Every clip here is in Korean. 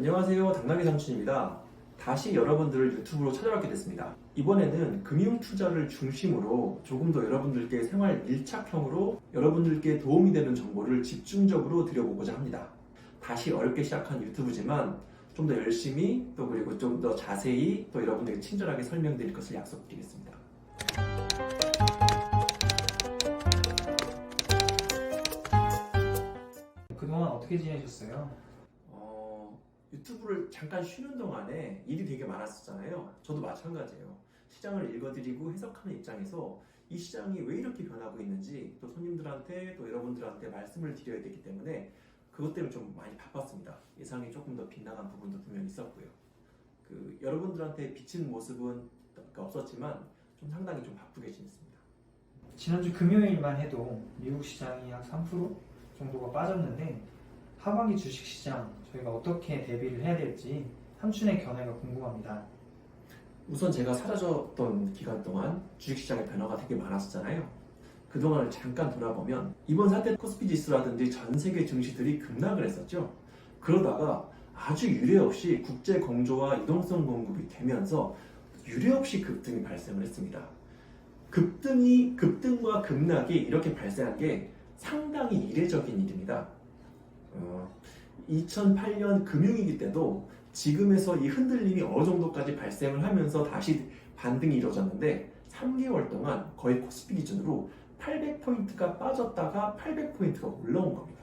안녕하세요. 당나귀 삼촌입니다. 다시 여러분들을 유튜브로 찾아뵙게 됐습니다. 이번에는 금융 투자를 중심으로 조금 더 여러분들께 생활 밀착형으로 여러분들께 도움이 되는 정보를 집중적으로 드려보고자 합니다. 다시 어렵게 시작한 유튜브지만 좀 더 열심히 또 그리고 좀 더 자세히 또 여러분들께 친절하게 설명드릴 것을 약속드리겠습니다. 그동안 어떻게 지내셨어요? 어, 유튜브를 잠깐 쉬는 동안에 일이 되게 많았었잖아요. 저도 마찬가지예요. 시장을 읽어드리고 해석하는 입장에서 이 시장이 왜 이렇게 변하고 있는지 또 손님들한테 또 여러분들한테 말씀을 드려야 되기 때문에 그것 때문에 좀 많이 바빴습니다. 예상이 조금 더 빗나간 부분도 분명히 있었고요. 그 여러분들한테 비치는 모습은 없었지만 좀 상당히 좀 바쁘게 지냈습니다. 지난주 금요일만 해도 미국 시장이 약 3% 정도가 빠졌는데 하반기 주식 시장 저희가 어떻게 대비를 해야 될지 삼촌의 견해가 궁금합니다. 우선 제가 사라졌던 기간 동안 주식시장의 변화가 되게 많았었잖아요. 그동안을 잠깐 돌아보면 이번 사태 코스피 지수라든지 전 세계 증시들이 급락을 했었죠. 그러다가 아주 유례 없이 국제 공조와 이동성 공급이 되면서 유례 없이 급등이 발생을 했습니다. 급등이 급등과 급락이 이렇게 발생한 게 상당히 이례적인 일입니다. 어, 2008년 금융위기 때도 지금에서 이 흔들림이 어느 정도까지 발생을 하면서 다시 반등이 이루어졌는데 3개월 동안 거의 코스피 기준으로 800포인트가 빠졌다가 800포인트가 올라온 겁니다.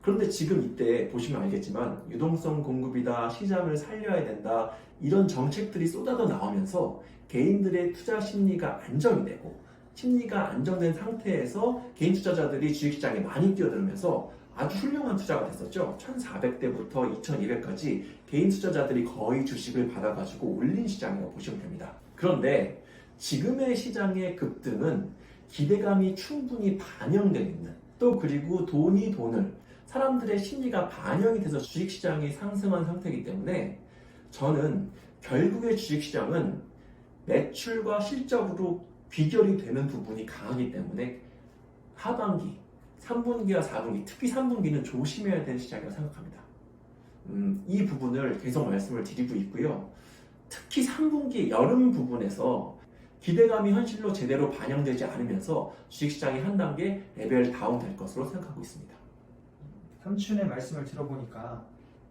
그런데 지금 이때 보시면 알겠지만 유동성 공급이다, 시장을 살려야 된다, 이런 정책들이 쏟아져 나오면서 개인들의 투자 심리가 안정이 되고 심리가 안정된 상태에서 개인 투자자들이 주식시장에 많이 뛰어들면서 아주 훌륭한 투자가 됐었죠. 1,400대부터 2,200까지 개인 투자자들이 거의 주식을 받아가지고 올린 시장이라고 보시면 됩니다. 그런데 지금의 시장의 급등은 기대감이 충분히 반영되어 있는 또 그리고 돈이 돈을 사람들의 심리가 반영이 돼서 주식시장이 상승한 상태이기 때문에 저는 결국의 주식시장은 매출과 실적으로 비결이 되는 부분이 강하기 때문에 하반기 3분기와 4분기, 특히 3분기는 조심해야 되는 시장이라고 생각합니다. 음, 이 부분을 계속 말씀을 드리고 있고요. 특히 3분기 여름 부분에서 기대감이 현실로 제대로 반영되지 않으면서 주식시장이 한 단계 레벨 다운 될 것으로 생각하고 있습니다. 삼촌의 말씀을 들어보니까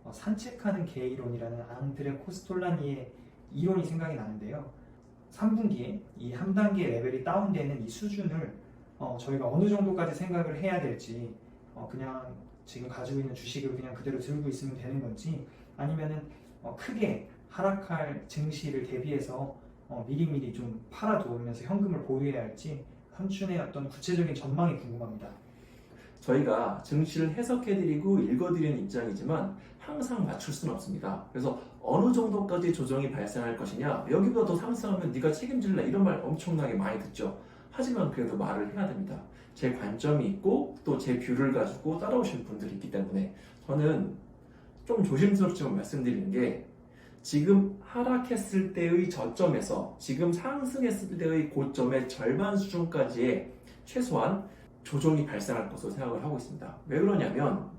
어, 산책하는 개 이론이라는 앙드레 코스톨라니의 이론이 생각이 나는데요. 3분기에 이 한 단계 레벨이 다운되는 이 수준을 어, 저희가 어느 정도까지 생각을 해야 될지 어, 그냥 지금 가지고 있는 주식을 그냥 그대로 들고 있으면 되는 건지 아니면은 어, 크게 하락할 증시를 대비해서 어, 미리미리 좀 팔아두면서 현금을 보유해야 할지 삼촌의 어떤 구체적인 전망이 궁금합니다. 저희가 증시를 해석해드리고 읽어드리는 입장이지만 항상 맞출 수는 없습니다. 그래서 어느 정도까지 조정이 발생할 것이냐 여기보다 더 상승하면 네가 책임질래 이런 말 엄청나게 많이 듣죠. 하지만 그래도 말을 해야 됩니다. 제 관점이 있고 또 제 뷰를 가지고 따라오시는 분들이 있기 때문에 저는 좀 조심스럽지만 말씀드리는 게 지금 하락했을 때의 저점에서 지금 상승했을 때의 고점의 절반 수준까지의 최소한 조정이 발생할 것으로 생각을 하고 있습니다. 왜 그러냐면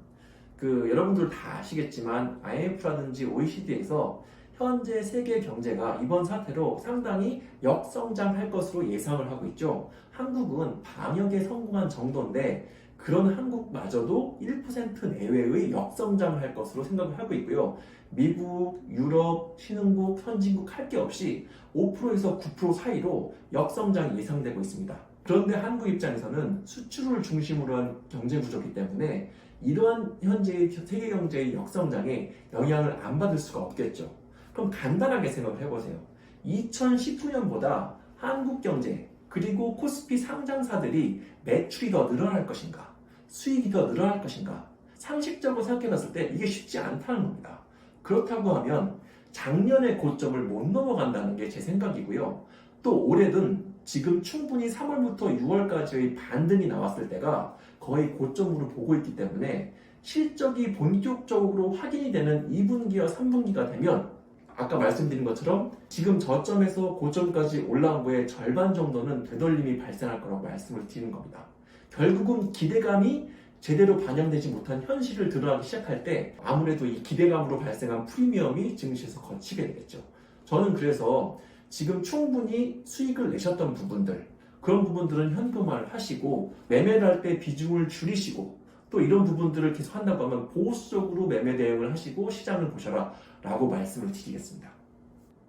그 여러분들 다 아시겠지만 IMF라든지 OECD에서 현재 세계 경제가 이번 사태로 상당히 역성장할 것으로 예상을 하고 있죠. 한국은 방역에 성공한 정도인데 그런 한국마저도 1% 내외의 역성장을 할 것으로 생각을 하고 있고요. 미국, 유럽, 신흥국, 선진국 할 게 없이 5%에서 9% 사이로 역성장이 예상되고 있습니다. 그런데 한국 입장에서는 수출을 중심으로 한 경제 구조이기 때문에 이러한 현재의 세계 경제의 역성장에 영향을 안 받을 수가 없겠죠. 그럼 간단하게 생각을 해보세요. 2019년보다 한국 경제 그리고 코스피 상장사들이 매출이 더 늘어날 것인가, 수익이 더 늘어날 것인가, 상식적으로 생각해 봤을 때 이게 쉽지 않다는 겁니다. 그렇다고 하면 작년의 고점을 못 넘어간다는 게 제 생각이고요. 또 올해는 지금 충분히 3월부터 6월까지의 반등이 나왔을 때가 거의 고점으로 보고 있기 때문에 실적이 본격적으로 확인이 되는 2분기와 3분기가 되면 아까 말씀드린 것처럼 지금 저점에서 고점까지 올라온 거의 절반 정도는 되돌림이 발생할 거라고 말씀을 드리는 겁니다. 결국은 기대감이 제대로 반영되지 못한 현실을 드러나기 시작할 때 아무래도 이 기대감으로 발생한 프리미엄이 증시에서 거치게 되겠죠. 저는 그래서 지금 충분히 수익을 내셨던 부분들 그런 부분들은 현금화를 하시고 매매를 할 때 비중을 줄이시고 또 이런 부분들을 계속 한다고 하면 보수적으로 매매 대응을 하시고 시장을 보셔라 라고 말씀을 드리겠습니다.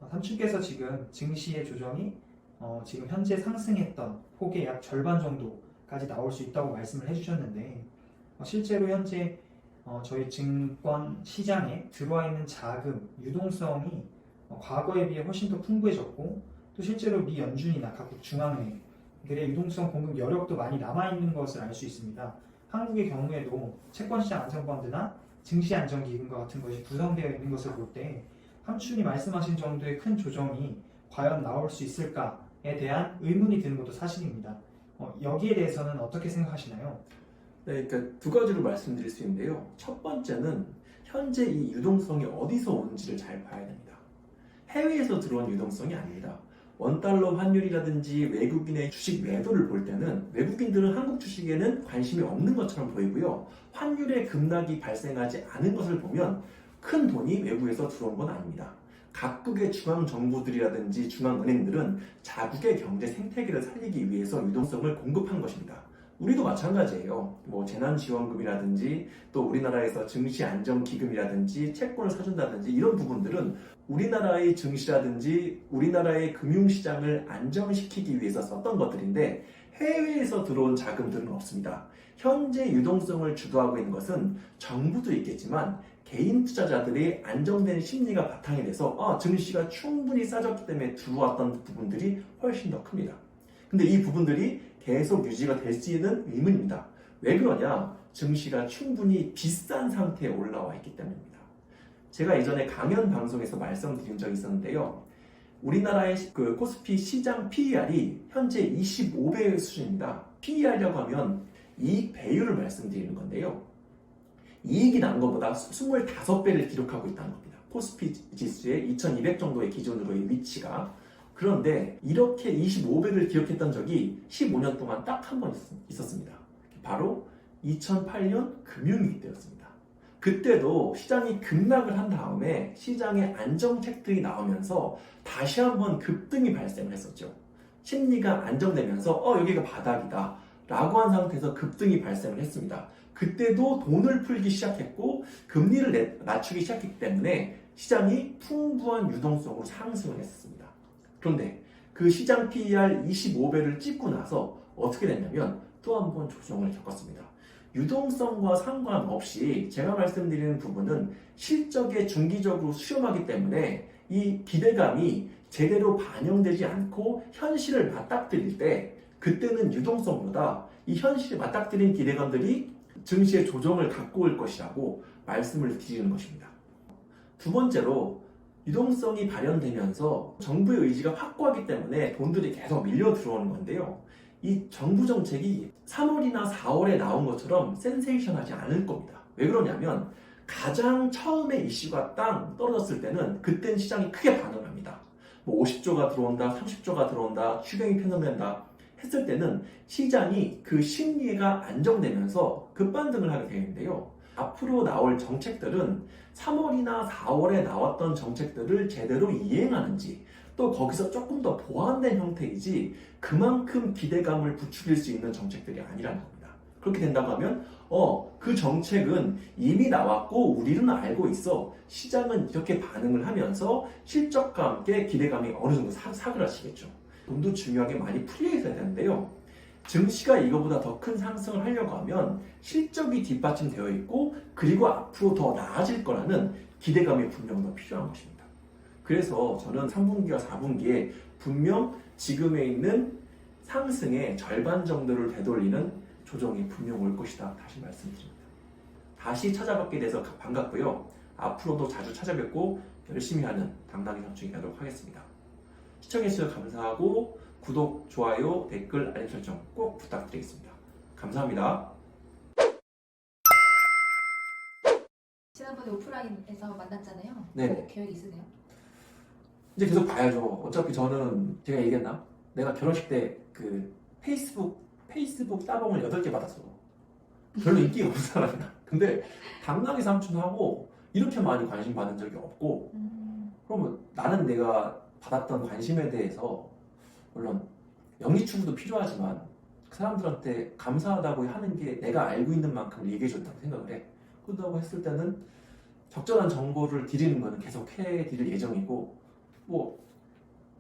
어, 삼촌께서 지금 증시의 조정이 어, 지금 현재 상승했던 폭의 약 절반 정도까지 나올 수 있다고 말씀을 해주셨는데 어, 실제로 현재 어, 저희 증권 시장에 들어와 있는 자금 유동성이 어, 과거에 비해 훨씬 더 풍부해졌고 또 실제로 미 연준이나 각국 중앙은행들의 유동성 공급 여력도 많이 남아 있는 것을 알 수 있습니다. 한국의 경우에도 채권시장 안정펀드나 증시안정기금과 같은 것이 구성되어 있는 것을 볼 때 함춘이 말씀하신 정도의 큰 조정이 과연 나올 수 있을까에 대한 의문이 드는 것도 사실입니다. 어, 여기에 대해서는 어떻게 생각하시나요? 네, 그러니까 두 가지로 말씀드릴 수 있는데요. 첫 번째는 현재 이 유동성이 어디서 오는지를 잘 봐야 됩니다. 해외에서 들어온 유동성이 아닙니다. 원달러 환율이라든지 외국인의 주식 매도를 볼 때는 외국인들은 한국 주식에는 관심이 없는 것처럼 보이고요. 환율의 급락이 발생하지 않은 것을 보면 큰 돈이 외국에서 들어온 건 아닙니다. 각국의 중앙 정부들이라든지 중앙은행들은 자국의 경제 생태계를 살리기 위해서 유동성을 공급한 것입니다. 우리도 마찬가지예요. 뭐 재난지원금이라든지 또 우리나라에서 증시안정기금이라든지 채권을 사준다든지 이런 부분들은 우리나라의 증시라든지 우리나라의 금융시장을 안정시키기 위해서 썼던 것들인데 해외에서 들어온 자금들은 없습니다. 현재 유동성을 주도하고 있는 것은 정부도 있겠지만 개인 투자자들의 안정된 심리가 바탕이 돼서 아, 증시가 충분히 싸졌기 때문에 들어왔던 부분들이 훨씬 더 큽니다. 근데 이 부분들이 계속 유지가 될수 있는 의문입니다. 왜 그러냐? 증시가 충분히 비싼 상태에 올라와 있기 때문입니다. 제가 예전에 강연 방송에서 말씀드린 적이 있었는데요. 우리나라의 시- 그 코스피 시장 PER이 현재 25배 수준입니다. PER이라고 하면 이익 배율을 말씀드리는 건데요. 이익이 난 것보다 25배를 기록하고 있다는 겁니다. 코스피 지수의 2200 정도의 기준으로의 위치가. 그런데 이렇게 25배를 기록했던 적이 15년 동안 딱 한 번 있었습니다. 바로 2008년 금융위기 때였습니다. 그때도 시장이 급락을 한 다음에 시장에 안정책들이 나오면서 다시 한번 급등이 발생을 했었죠. 심리가 안정되면서 어 여기가 바닥이다 라고 한 상태에서 급등이 발생을 했습니다. 그때도 돈을 풀기 시작했고 금리를 내- 낮추기 시작했기 때문에 시장이 풍부한 유동성으로 상승을 했습니다. 그런데 그 시장 PER 25배를 찍고 나서 어떻게 됐냐면 또 한 번 조정을 겪었습니다. 유동성과 상관없이 제가 말씀드리는 부분은 실적에 중기적으로 수렴하기 때문에 이 기대감이 제대로 반영되지 않고 현실을 맞닥뜨릴 때 그때는 유동성보다 이 현실에 맞닥뜨린 기대감들이 증시의 조정을 갖고 올 것이라고 말씀을 드리는 것입니다. 두 번째로 유동성이 발현되면서 정부의 의지가 확고하기 때문에 돈들이 계속 밀려 들어오는 건데요. 이 정부 정책이 3월이나 4월에 나온 것처럼 센세이션하지 않을 겁니다. 왜 그러냐면 가장 처음에 이슈가 땅 떨어졌을 때는 그땐 시장이 크게 반응을 합니다. 뭐 50조가 들어온다, 30조가 들어온다, 추경이 편성된다 했을 때는 시장이 그 심리가 안정되면서 급반등을 하게 되는데요. 앞으로 나올 정책들은 3월이나 4월에 나왔던 정책들을 제대로 이행하는지 또 거기서 조금 더 보완된 형태이지 그만큼 기대감을 부추길 수 있는 정책들이 아니라는 겁니다. 그렇게 된다고 하면 어, 그 정책은 이미 나왔고 우리는 알고 있어. 시장은 이렇게 반응을 하면서 실적과 함께 기대감이 어느 정도 사, 사그라치겠죠. 돈도 중요하게 많이 풀려 있어야 되는데요. 증시가 이거보다 더 큰 상승을 하려고 하면 실적이 뒷받침되어 있고 그리고 앞으로 더 나아질 거라는 기대감이 분명 더 필요한 것입니다. 그래서 저는 3분기와 4분기에 분명 지금에 있는 상승의 절반 정도를 되돌리는 조정이 분명 올 것이다. 다시 말씀드립니다. 다시 찾아뵙게 돼서 반갑고요. 앞으로도 자주 찾아뵙고 열심히 하는 당당히 삼촌이 되도록 하겠습니다. 시청해주셔서 감사하고 구독, 좋아요, 댓글, 알림 설정 꼭 부탁드리겠습니다. 감사합니다. 지난번에 오프라인에서 만났잖아요. 네네. 뭐 계획 있으세요? 이제 계속 봐야죠. 어차피 저는 제가 얘기했나? 내가 결혼식 때 그 페이스북 페이스북 따봉을 8개 받았어. 별로 인기가 없는 사람이야. 근데 당나귀 삼촌하고 이렇게 많이 관심 받은 적이 없고 음, 그러면 나는 내가 받았던 관심에 대해서 물론 영리 추구도 필요하지만 그 사람들한테 감사하다고 하는 게 내가 알고 있는 만큼 얘기해 줬다고 생각을 해. 그렇다고 했을 때는 적절한 정보를 드리는 거는 계속 해 드릴 예정이고 뭐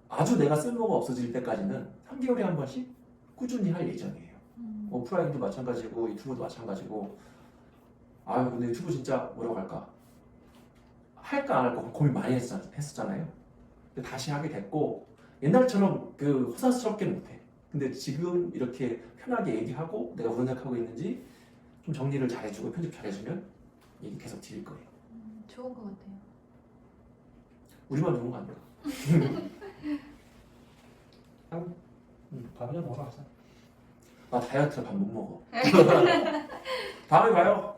아주 내가 쓸모가 없어질 때까지는 3개월에 한 번씩 꾸준히 할 예정이에요. 음. 오프라인도 마찬가지고 유튜브도 마찬가지고 아유 근데 유튜브 진짜 뭐라고 할까 할까 안 할까 고민 많이 했었, 했었잖아요 근데 다시 하게 됐고 옛날처럼 그 호사스럽게 못해. 근데 지금 이렇게 편하게 얘기하고 내가 무슨 생각하고 있는지 좀 정리를 잘해주고 편집 잘해주면 얘기 계속 드릴 거예요. 음, 좋은 것 같아요. 우리만 좋은 거 아니야? 음, 밥이나 먹으러 가자. 나 다이어트라 밥 못 먹어. 다음에 봐요